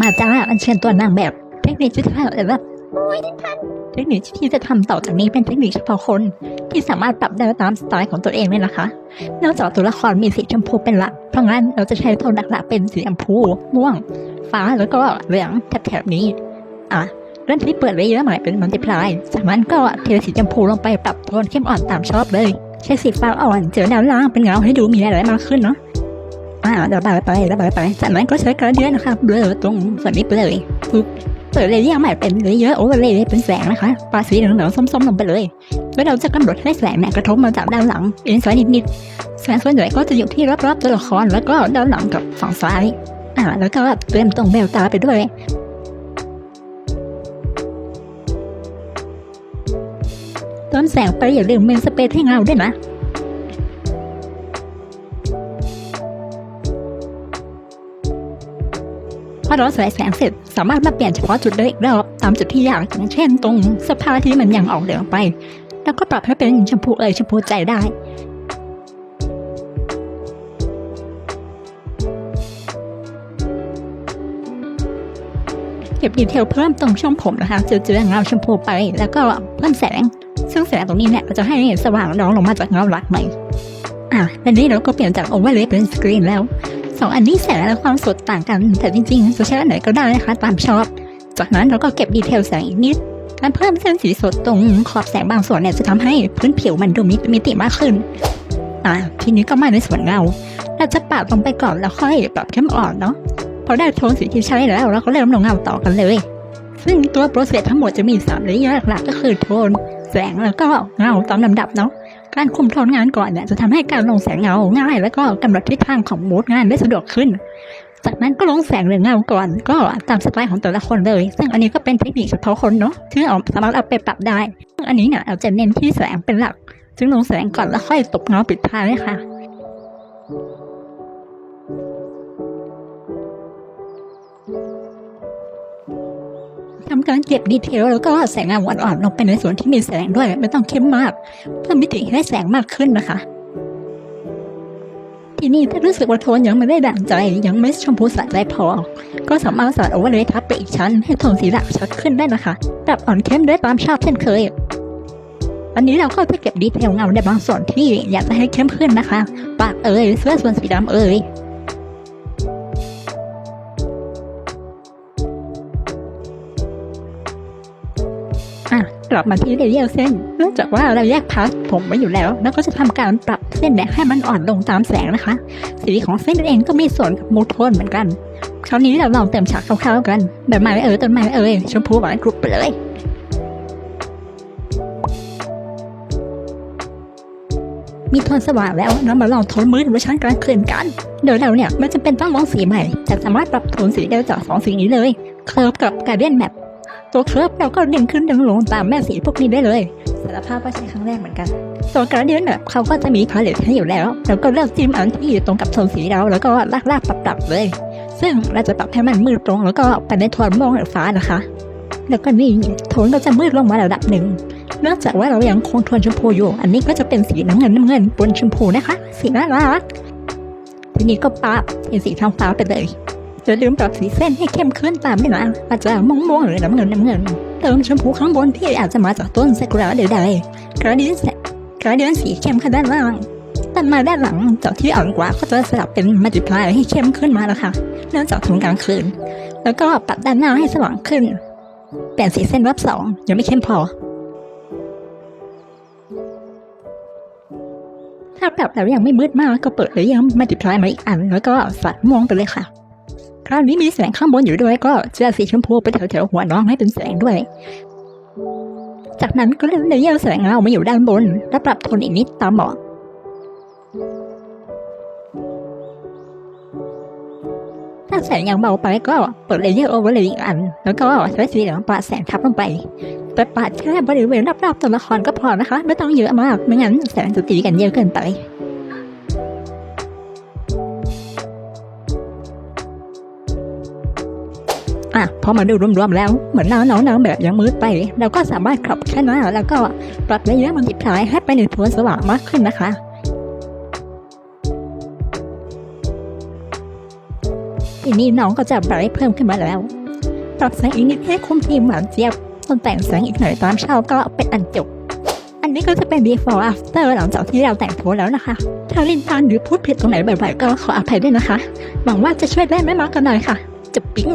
มาจ้าอันเชิญตัวนางแบบ เทคนิคที่จะทำแบบโอ้ยท่านเทคนิคที่จะทำต่อจากนี้เป็นเทคนิคเฉพาะคน ที่สามารถปรับได้ตามสไตล์ของตัวเองเลยนะคะ นอกจากตัวละครมีสีชมพูเป็นหลัก เพราะงั้นเราจะใช้โทนหลักๆเป็นสีชมพูม่วง ฟ้าแล้วก็เหลืองแถบๆนี้ อะเริ่มที่เปิดเลยเยอะหน่อยเป็นมัลติพลายจากนั้นก็เทสีชมพูลงไปปรับโทนเข้มอ่อนตามชอบเลย ใช้สีฟ้าอ่อนเจอด้านล่างเป็นเงาให้ดูมีอะไรมากขึ้นเนาะ อ่าระบายไประบายไปจากนั้นก็ใช้กระเดียนนะคะเบลอตรงส่วนนี้ไปเลยปึ๊บเปิดเลยเรียกใหม่เป็นเลยเยอะโอ้เลยเป็นแสงนะคะปลาสีเหลืองๆส้มๆลงไปเลย แล้วเราจะกำหนดให้แสงเนี่ยกระทบมาจากด้านหลังเอ็นซ้ายนิดๆแสงส่วนใหญ่ก็จะอยู่ที่รอบๆตัวละครแล้วก็ด้านหลังกับฝั่งซ้ายอ่าแล้วก็เติมตรงแววตาไปด้วยเติมแสงไปอย่าลืมเมนสเปซให้เงาด้วยนะ พอเราใส่แสงเสร็จสามารถมาเปลี่ยนเฉพาะจุดได้อีกรอบตามจุดที่อยากอย่างเช่น ตรงสภาที่มันยังออกเหลืองไป แล้วก็ปรับให้เป็นชมพูเอยชมพูใจได้เก็บดีเทลเพิ่มตรงช่องผมนะคะเจือๆเงาชมพูไป แล้วก็เพิ่มแสง ซึ่งแสงตรงนี้เนี่ยก็จะให้สว่างรองลงมาจากเงาหลักหน่อยอะและนี้เราก็เปลี่ยนจากโอเวอร์เลย์เป็นสกรีนแล้ว สองอันนี้แสงและความสดต่างกัน แต่จริงๆจะใช้อันไหนก็ได้นะคะตามชอบ จากนั้นเราก็เก็บดีเทลแสงอีกนิด การเพิ่มเส้นสีสดตรงขอบแสงบางส่วนเนี่ยจะทำให้พื้นผิวมันดูมีมิติมากขึ้น อ่าทีนี้ก็มาในส่วนเงาเราจะปาดลงไปก่อนแล้วค่อยปรับเข้มอ่อนเนาะพอได้โทนสีที่ใช้แล้วเราก็เริ่มลงเงาต่อกันเลย ซึ่งตัวโปรเซสทั้งหมดจะมีสามระยะหลักๆก็คือโทนแสงแล้วก็เงาตามลำดับเนาะ การคุมโทนงานก่อนเนี่ยจะทำให้การลงแสงเงาง่าย แล้วก็กำหนดทิศทางของมูดงานได้สะดวกขึ้น จากนั้นก็ลงแสงหรือเงาก่อน ก็ตามสไตล์ของแต่ละคนเลย ซึ่งอันนี้ก็เป็นเทคนิคเฉพาะคนเนาะที่เราสามารถเอาไปปรับได้ซึ่งอันนี้เนี่ยเราจะเน้นที่แสงเป็นหลัก ซึ่งลงแสงก่อนแล้วค่อยตบเงาปิดท้ายเลยค่ะ ทำการเก็บดีเทลแล้วก็แสงอ่อนๆลงไปในส่วนที่มีแสงด้วย ไม่ต้องเข้มมากเพิ่มมิติให้แสงมากขึ้นนะคะ ทีนี้ถ้ารู้สึกว่าโทนยังไม่ได้ดั่งใจยังไม่ชมพูสะใจพอ ก็สามารถใส่โอเวอร์เลยทับไปอีกชั้น ให้โทนสีหลักชัดขึ้นได้นะคะปรับอ่อนเข้มได้ตามชอบเช่นเคยอันนี้เราก็ไปเก็บดีเทลเงาในบางส่วนที่อยากจะให้เข้มขึ้นนะคะ ปากเอ่ยเสื้อส่วนสีดำเอ่ย อะ กลับมาที่เลเยอร์เส้น เนื่องจากว่าเราแยกพาร์ทผมไว้อยู่แล้ว แล้วก็จะทำการปรับเส้นแดงให้มันอ่อนลงตามแสงนะคะ สีของเส้นเองก็มีส่วนกับมูทโทนเหมือนกัน คราวนี้เราลองเติมฉากคร่าวๆกัน แบบไม้เอ่ยต้นไม้เอยชมพูหวานกรุบไปเลยมีโทนสว่างแล้วเรามาลองโทนมืดเวอร์ชันกลางคืนกันโดยเราเนี่ยไม่จำเป็นต้องลองสีใหม่ แต่สามารถปรับโทนสีได้จากสองสีนี้เลย เคลิร์ฟกับการเดียนแมป ตัวเคิร์ฟเราก็ดึงขึ้นดึงลงตามแม่สีพวกนี้ได้เลยสารภาพว่าใช้ครั้งแรกเหมือนกันตัวกระเดียนแบบเขาก็จะมีพาเลตให้อยู่แล้วเราก็เลือกจิ้มอันที่ตรงกับโทนสีเราแล้วก็ลากลากๆปรับปรับๆเลย ซึ่งเราจะปรับให้มันมืดตรงแล้วก็ไปในโทนม่วงหรือฟ้านะคะ แล้วก็นี่โทนก็จะมืดลงมาระดับหนึ่งเนื่องจากว่าเรายังคงโทนชมพูอยู่ อันนี้ก็จะเป็นสีน้ำเงินน้ำเงินบนชมพูนะคะ สีน่ารักทีนี้ก็ปาบเป็นสีทองฟ้าไปเลย จะลืมปรับสีเส้นให้เข้มขึ้นตามด้วยนะอาจจะม่วงๆหรือน้ำเงินน้ำเงินเติมชมพูข้างบนที่อาจจะมาจากต้นซากุระใดๆกระดียนแสกระเดียนสีเข้มข้างด้านล่างตัดมาด้านหลังจากที่อ่อนกว่าก็จะสลับเป็นมัลติพลายให้เข้มขึ้นมาแล้วค่ะเนื่องจากทุนกลางคืน แล้วก็ปรับด้านหน้าให้สว่างขึ้น เปลี่ยนสีเส้นรอบสองยังไม่เข้มพอ ถ้าปรับแล้วยังไม่มืดมากก็เปิดเลยยังมัลติพลายมาอีกอัน แล้วก็สัดม่วงไปเลยค่ะ คราวนี้มีแสงข้างบนอยู่ด้วยก็จะสีชมพูไปแถวๆหัวน้องให้เป็นแสงด้วย จากนั้นก็เล่นเลเยอร์แสงเงามาอยู่ด้านบน แล้วปรับโทนอีกนิดตามเหมาะถ้าแสงยังเบาไปก็เปิดเลเยอร์โอเวอร์เลยอีกอัน แล้วก็ใช้สีเหลืองปาดแสงทับลงไปแต่ปาดแค่บริเวณรอบๆตัวละครก็พอนะคะ ไม่ต้องเยอะมากไม่งั้นแสงจะตีกันเยอะเกินไป อะพอมาดูรวมๆแล้ว เหมือนน้าน้องนางแบบยังมืดไปเราก็สามารถขับแค่หน้าแล้วก็ปรับระยะมันติดพลายให้ไปในโทนสว่างมากขึ้นนะคะถทีนี้น้องก็จะไบรท์เพิ่มขึ้นมาแล้ว ปรับแสงอีกนิดให้คุมทีมหวานเจี๊ยบตนแต่งแสงอีกหน่อยตามเช้าก็เป็นอันจบ อันนี้ก็จะเป็น before after หลังจากที่เราแต่งตัวแล้วนะคะ ถ้าลินพันหรือพูดผิดตรงไหนบ่อยๆก็ขออภัยด้วยนะคะ หวังว่าจะช่วยได้ไม่มากก็น้อยค่ะ จะปิ๊ง